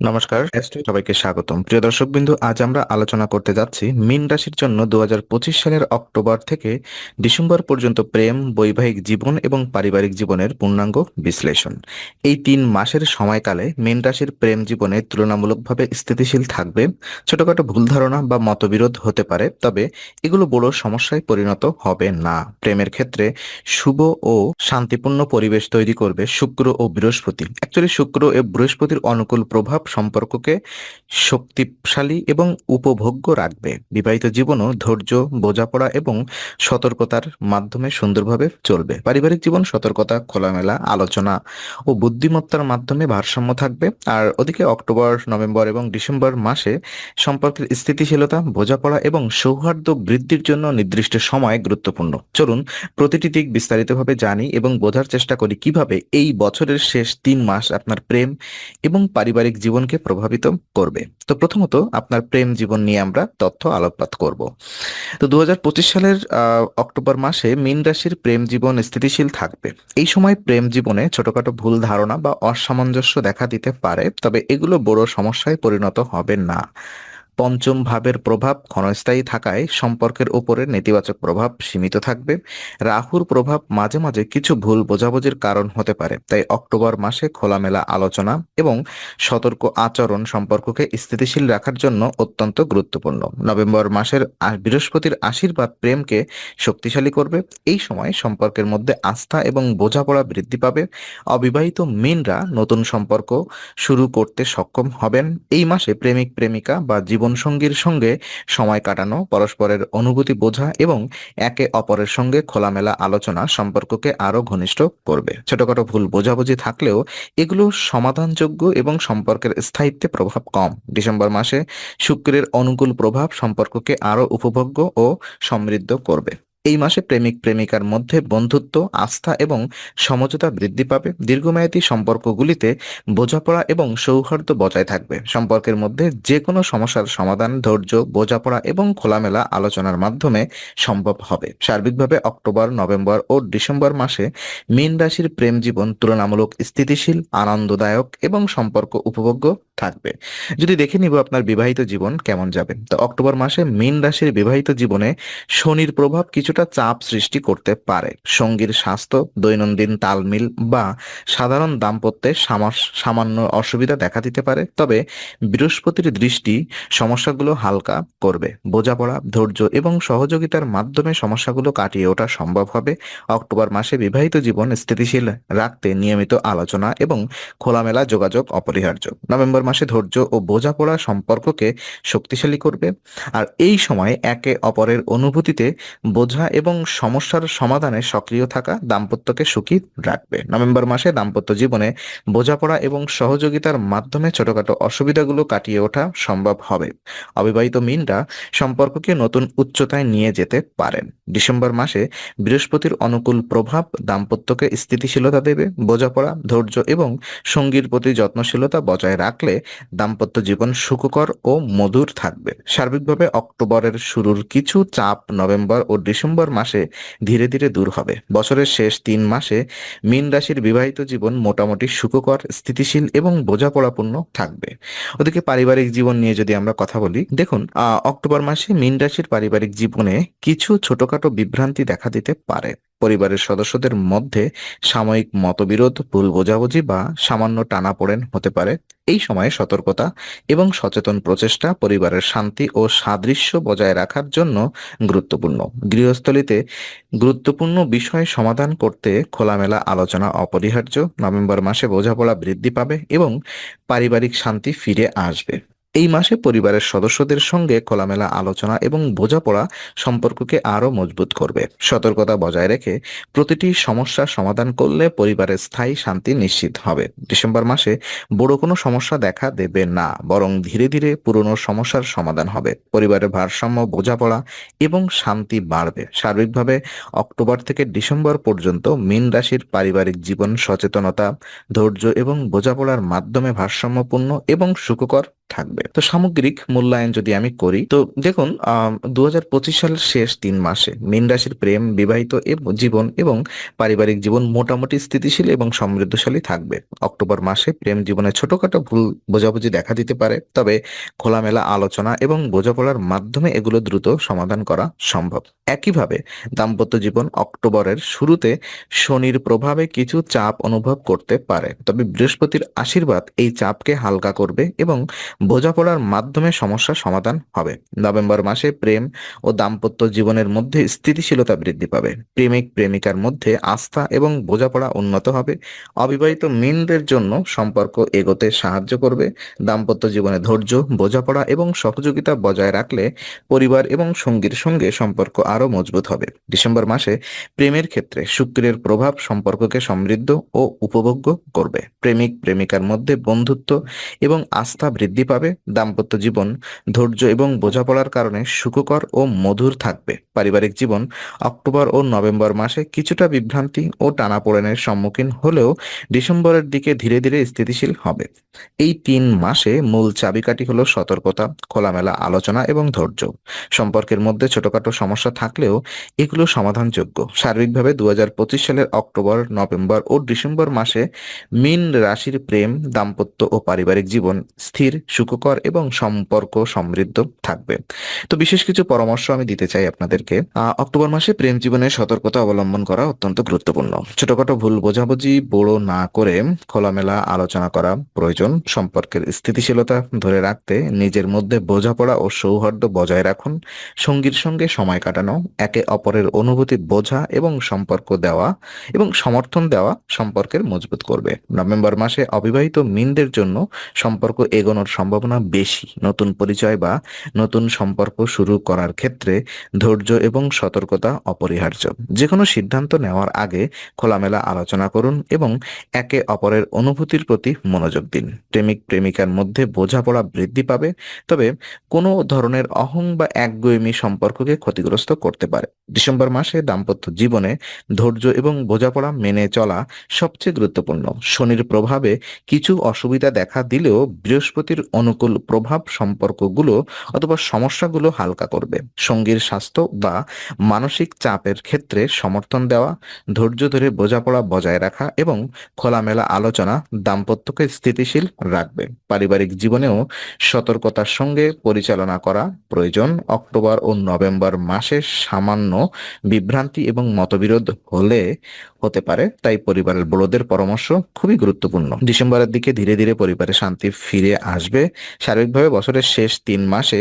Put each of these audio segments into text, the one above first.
নমস্কার, সবাইকে স্বাগতম। প্রিয় দর্শক বিন্দু আজ আমরা আলোচনা করতে যাচ্ছি মীন রাশির জন্য দু হাজার পঁচিশ সালের অক্টোবর থেকে ডিসেম্বর পর্যন্ত প্রেম, বৈবাহিক জীবন এবং পারিবারিক জীবনের পূর্ণাঙ্গ বিশ্লেষণ। এই তিন মাসের সময়কালে মীন রাশির প্রেম জীবনে তুলনামূলকভাবে স্থিতিশীল থাকবে। ছোটখাটো ভুল ধারণা বা মতবিরোধ হতে পারে, তবে এগুলো বড় সমস্যায় পরিণত হবে না। প্রেমের ক্ষেত্রে শুভ ও শান্তিপূর্ণ পরিবেশ তৈরি করবে শুক্র ও বৃহস্পতি। অ্যাকচুয়ালি শুক্র ও বৃহস্পতির অনুকূল প্রভাব সম্পর্ককে শক্তিশালী এবং উপভোগ্য রাখবে। বিবাহিত জীবনও ধৈর্য, বোঝাপড়া এবং সতর্কতার মাধ্যমে সুন্দরভাবে চলবে। পারিবারিক জীবন, সতর্কতা, খোলামেলা আলোচনা ও বুদ্ধিমত্তার মাধ্যমে ভারসাম্য থাকবে। আর ওদিকে অক্টোবর, নভেম্বর এবং ডিসেম্বর মাসে সম্পর্কের স্থিতিশীলতা, বোঝাপড়া এবং সৌহার্দ্য বৃদ্ধির জন্য নির্দিষ্ট সময় গুরুত্বপূর্ণ। চলুন প্রতিটি দিক বিস্তারিতভাবে জানি এবং বোঝার চেষ্টা করি কীভাবে এই বছরের শেষ তিন মাস আপনার প্রেম এবং পারিবারিক জীবনকে প্রভাবিত করবে। তো প্রথমত আপনার প্রেম জীবন নিয়ে আমরা তথ্য আলোকপাত করব। তো দু হাজার পঁচিশ সালের অক্টোবর মাসে মীন রাশির প্রেম জীবন স্থিতিশীল থাকবে। এই সময় প্রেম জীবনে ছোটখাটো ভুল ধারণা বা অসামঞ্জস্য দেখা দিতে পারে, তবে এগুলো বড় সমস্যায় পরিণত হবে না। পঞ্চম ভাবের প্রভাব ক্ষণস্থায়ী থাকায় সম্পর্কের উপরে নেতিবাচক প্রভাব সীমিত থাকবে। রাহুর প্রভাব মাঝে মাঝে কিছু ভুল বোঝাবুঝির কারণ হতে পারে, তাই অক্টোবর মাসে খোলামেলা আলোচনা এবং সতর্ক আচরণ সম্পর্ককে স্থিতিশীল রাখার জন্য অত্যন্ত গুরুত্বপূর্ণ। নভেম্বর মাসের বৃহস্পতির আশীর্বাদ প্রেমকে শক্তিশালী করবে। এই সময় সম্পর্কের মধ্যে আস্থা এবং বোঝাপড়া বৃদ্ধি পাবে। অবিবাহিত মিনরা নতুন সম্পর্ক শুরু করতে সক্ষম হবেন। এই মাসে প্রেমিক, প্রেমিকা বা জীবনসঙ্গীর সঙ্গে সময় কাটানো, পরস্পরের অনুভূতি বোঝা এবং একে অপরের সঙ্গে খোলামেলা আলোচনা সম্পর্ককে আরও ঘনিষ্ঠ করবে। ছোটখাটো ভুল বোঝাবুঝি থাকলেও এগুলো সমাধানযোগ্য এবং সম্পর্কের স্থায়িত্বে প্রভাব কম। ডিসেম্বর মাসে শুক্রের অনুকূল প্রভাব সম্পর্ককে আরও উপভোগ্য ও সমৃদ্ধ করবে। এই মাসে প্রেমিক প্রেমিকার মধ্যে বন্ধুত্ব, আস্থা এবং সমঝোতা বৃদ্ধি পাবে। দীর্ঘমেয়াদী সম্পর্কগুলিতে বোঝাপড়া এবং সৌহার্দ্য বজায় থাকবে। সম্পর্কের মধ্যে যে কোনো সমস্যার সমাধান, ধৈর্য, বোঝাপড়া এবং খোলামেলা আলোচনার মাধ্যমে সম্ভব হবে। সার্বিকভাবে অক্টোবর, নভেম্বর ও ডিসেম্বর মাসে মীন রাশির প্রেম জীবন তুলনামূলক স্থিতিশীল, আনন্দদায়ক এবং সম্পর্ক উপভোগ্য থাকবে। যদি দেখে নিব আপনার বিবাহিত জীবন কেমন যাবে, তো অক্টোবর মাসে মীন রাশির বিবাহিত জীবনে শনির প্রভাব কিছুটা চাপ সৃষ্টি করতে পারে। সঙ্গীর স্বাস্থ্য, দৈনন্দিন তালমিল বা সাধারণ দাম্পত্যে সামান্য অসুবিধা দেখা দিতে পারে, তবে বৃহস্পতির দৃষ্টি সমস্যাগুলো হালকা করবে। বোঝাপড়া, ধৈর্য এবং সহযোগিতার মাধ্যমে সমস্যাগুলো কাটিয়ে ওঠা সম্ভব হবে। অক্টোবর মাসে বিবাহিত জীবন স্থিতিশীল রাখতে নিয়মিত আলোচনা এবং খোলামেলা যোগাযোগ অপরিহার্য। নভেম্বর মাসে ধৈর্য ও বোঝাপড়া সম্পর্ককে শক্তিশালী করবে। আর এই সময় একে অপরের অনুভূতিতে বোঝা এবং সমস্যার সমাধানে সক্রিয় থাকা দাম্পত্যকে সুখী রাখবে। নভেম্বর মাসে দাম্পত্য জীবনে বোঝাপড়া এবং সহযোগিতার মাধ্যমে ছোটখাটো অসুবিধাগুলো কাটিয়ে ওঠা সম্ভব হবে। অবিবাহিত মিনরা সম্পর্ককে নতুন উচ্চতায় নিয়ে যেতে পারেন। ডিসেম্বর মাসে বৃহস্পতির অনুকূল প্রভাব দাম্পত্যকে স্থিতিশীলতা দেবে, বোঝাপড়া, ধৈর্য এবং সঙ্গীর প্রতি যত্নশীলতা বজায় রাখলে দাম্পত্য জীবন সুখকর ও মধুর থাকবে। সার্বিকভাবে অক্টোবরের শুরুর কিছু চাপ নভেম্বর ও ডিসেম্বর মাসে ধীরে ধীরে দূর হবে। বছরের শেষ তিন মাসে মীন রাশির বিবাহিত জীবন মোটামুটি সুখকর, স্থিতিশীল এবং বোঝাপড়াপূর্ণ থাকবে। ওদিকে পারিবারিক জীবন নিয়ে যদি আমরা কথা বলি, দেখুন অক্টোবর মাসে মীন রাশির পারিবারিক জীবনে কিছু ছোটখাটো বিভ্রান্তি দেখা দিতে পারে। পরিবারের সদস্যদের মধ্যে সাময়িক মতবিরোধ, ভুল বোঝাবুঝি বা সামান্য টানাপোড়েন হতে পারে। এই সময়ে সতর্কতা এবং সচেতন প্রচেষ্টা পরিবারের শান্তি ও সাদৃশ্য বজায় রাখার জন্য গুরুত্বপূর্ণ। গৃহস্থলিতে গুরুত্বপূর্ণ বিষয় সমাধান করতে খোলামেলা আলোচনা অপরিহার্য। নভেম্বর মাসে বোঝাপড়া বৃদ্ধি পাবে এবং পারিবারিক শান্তি ফিরে আসবে। এই মাসে পরিবারের সদস্যদের সঙ্গে খোলামেলা আলোচনা এবং বোঝাপড়া সম্পর্ককে আরও মজবুত করবে। সতর্কতা বজায় রেখে প্রতিটি সমস্যার সমাধান করলে পরিবারের স্থায়ী শান্তি নিশ্চিত হবে। ডিসেম্বর মাসে বড় কোনো সমস্যা দেখা দেবে না, বরং ধীরে ধীরে পুরনো সমস্যার সমাধান হবে। পরিবারের ভারসাম্য, বোঝাপড়া এবং শান্তি বাড়বে। সার্বিকভাবে অক্টোবর থেকে ডিসেম্বর পর্যন্ত মীন রাশির পারিবারিক জীবন সচেতনতা, ধৈর্য এবং বোঝাপড়ার মাধ্যমে ভারসাম্যপূর্ণ এবং সুখকর থাকবে। তো সামগ্রিক মূল্যায়ন যদি আমি করি, তো দেখুন দু হাজার পঁচিশ সালের শেষ তিন মাসে মীন রাশির প্রেম, বিবাহিত জীবন এবং পারিবারিক জীবন মোটামুটি স্থিতিশীল এবং সমৃদ্ধশালী থাকবে। অক্টোবর মাসে প্রেম জীবনে ছোটখাটো ভুল বোঝাবুঝি দেখা দিতে পারে, তবে খোলামেলা আলোচনা এবং বোঝাপড়ার মাধ্যমে এগুলো দ্রুত সমাধান করা সম্ভব। একইভাবে দাম্পত্য জীবন অক্টোবরের শুরুতে শনির প্রভাবে কিছু চাপ অনুভব করতে পারে, তবে বৃহস্পতির আশীর্বাদ এই চাপকে হালকা করবে এবং বোঝাপড়ার মাধ্যমে সমস্যার সমাধান হবে। নভেম্বর মাসে প্রেম ও দাম্পত্য জীবনের মধ্যে স্থিতিশীলতা বৃদ্ধি পাবে। প্রেমিক প্রেমিকার মধ্যে আস্থা এবং বোঝাপড়া উন্নত হবে। অবিবাহিত মিনদের জন্য সম্পর্ক এগোতে সাহায্য করবে। দাম্পত্য জীবনে ধৈর্য, বোঝাপড়া এবং সহযোগিতা বজায় রাখলে পরিবার এবং সঙ্গীর সঙ্গে সম্পর্ক আরও মজবুত হবে। ডিসেম্বর মাসে প্রেমের ক্ষেত্রে শুক্রের প্রভাব সম্পর্ককে সমৃদ্ধ ও উপভোগ্য করবে। প্রেমিক প্রেমিকার মধ্যে বন্ধুত্ব এবং আস্থা বৃদ্ধি পাবে, দাম্পত্য জীবন, ধৈর্য এবং বোঝাপড়ার কারণে সুখকর ও মধুর থাকবে। পারিবারিক জীবন, অক্টোবর ও নভেম্বর মাসে কিছুটা বিভ্রান্তি ও টানাপোড়েনের সম্মুখীন হলেও ডিসেম্বরের দিকে ধীরে ধীরে স্থিতিশীল হবে। এই তিন মাসে মূল চাবিকাঠি হলো সতর্কতা, খোলামেলা আলোচনা এবং ধৈর্য। সম্পর্কের মধ্যে ছোটখাটো সমস্যা থাকলেও এগুলো সমাধানযোগ্য। সার্বিকভাবে দু হাজার পঁচিশ সালের অক্টোবর, নভেম্বর ও ডিসেম্বর মাসে মিন রাশির প্রেম, দাম্পত্য ও পারিবারিক জীবন স্থির সুখকর এবং সম্পর্ক সমৃদ্ধ থাকবে। তো বিশেষ কিছু পরামর্শ আমি দিতে চাই আপনাদেরকে। অক্টোবর মাসে প্রেম জীবনের সতর্কতা অবলম্বন করা অত্যন্ত গুরুত্বপূর্ণ। ছোটখাটো ভুল বোঝাবুঝি বড় না করে খোলামেলা আলোচনা করা প্রয়োজন। সম্পর্কের স্থিতিশীলতা ধরে রাখতে নিজের মধ্যে বোঝাপড়া ও সৌহার্দ্য বজায় রাখুন। সঙ্গীর সঙ্গে সময় কাটানো, একে অপরের অনুভূতি বোঝা এবং সম্পর্ক দেওয়া এবং সমর্থন দেওয়া সম্পর্কের মজবুত করবে। নভেম্বর মাসে অবিবাহিত মিনদের জন্য সম্পর্ক এগোনোর সম্ভাবনা বেশি। নতুন পরিচয় বা নতুন সম্পর্ক শুরু করার ক্ষেত্রে ধৈর্য এবং সতর্কতা অপরিহার্য। যে কোনো সিদ্ধান্ত নেওয়ার আগে খোলামেলা আলোচনা করুন এবং একে অপরের অনুভূতির প্রতি মনোযোগ দিন। প্রেমিক, প্রেমিকার মধ্যে বোঝাপড়া বৃদ্ধি পাবে, তবে কোনো ধরনের অহং বা একগুয়েমি সম্পর্ককে ক্ষতিগ্রস্ত করতে পারে। ডিসেম্বর মাসে দাম্পত্য জীবনে ধৈর্য এবং বোঝাপড়া মেনে চলা সবচেয়ে গুরুত্বপূর্ণ। শনির প্রভাবে কিছু অসুবিধা দেখা দিলেও বৃহস্পতির অনুকূল প্রভাব সম্পর্কগুলো অথবা সমস্যাগুলো হালকা করবে। সঙ্গীর স্বাস্থ্য বা মানসিক চাপের ক্ষেত্রে সমর্থন দেওয়া, ধৈর্য ধরে বোঝাপড়া বজায় রাখা এবং খোলামেলা আলোচনা দাম্পত্যকে স্থিতিশীল রাখবে। পারিবারিক জীবনেও সতর্কতার সঙ্গে পরিচালনা করা প্রয়োজন। অক্টোবর ও নভেম্বর মাসে সামান্য বিভ্রান্তি এবং মতবিরোধ হলে হতে পারে, তাই পরিবারের বড়দের পরামর্শ খুবই গুরুত্বপূর্ণ। ডিসেম্বরের দিকে ধীরে ধীরে পরিবারে শান্তি ফিরে আসবে। সার্বিকভাবে বছরের শেষ তিন মাসে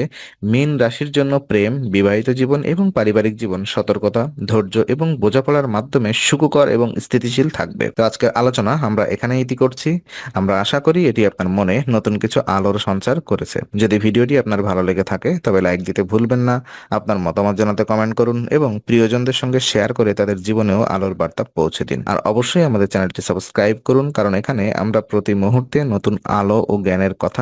মীন রাশির জন্য প্রেম, বিবাহিত জীবন এবং পারিবারিক জীবন, সতর্কতা, ধৈর্য এবং বোঝাপড়ার মাধ্যমে সুখকর এবং স্থিতিশীল থাকবে। তো আজকের আলোচনা আমরা এখানে ইতি করছি। আমরা আশা করি এটি আপনার মনে নতুন কিছু আলোর সঞ্চার করেছে। যদি ভিডিওটি আপনার ভালো লেগে থাকে, তবে লাইক দিতে ভুলবেন না, আপনার মতামত জানাতে কমেন্ট করুন এবং প্রিয়জনদের সঙ্গে শেয়ার করে তাদের জীবনেও আলোর বার্তা পৌঁছে দিন। আর অবশ্যই আমাদের চ্যানেলটি সাবস্ক্রাইব করুন, কারণ এখানে আমরা প্রতি মুহূর্তে নতুন আলো ও জ্ঞানের কথা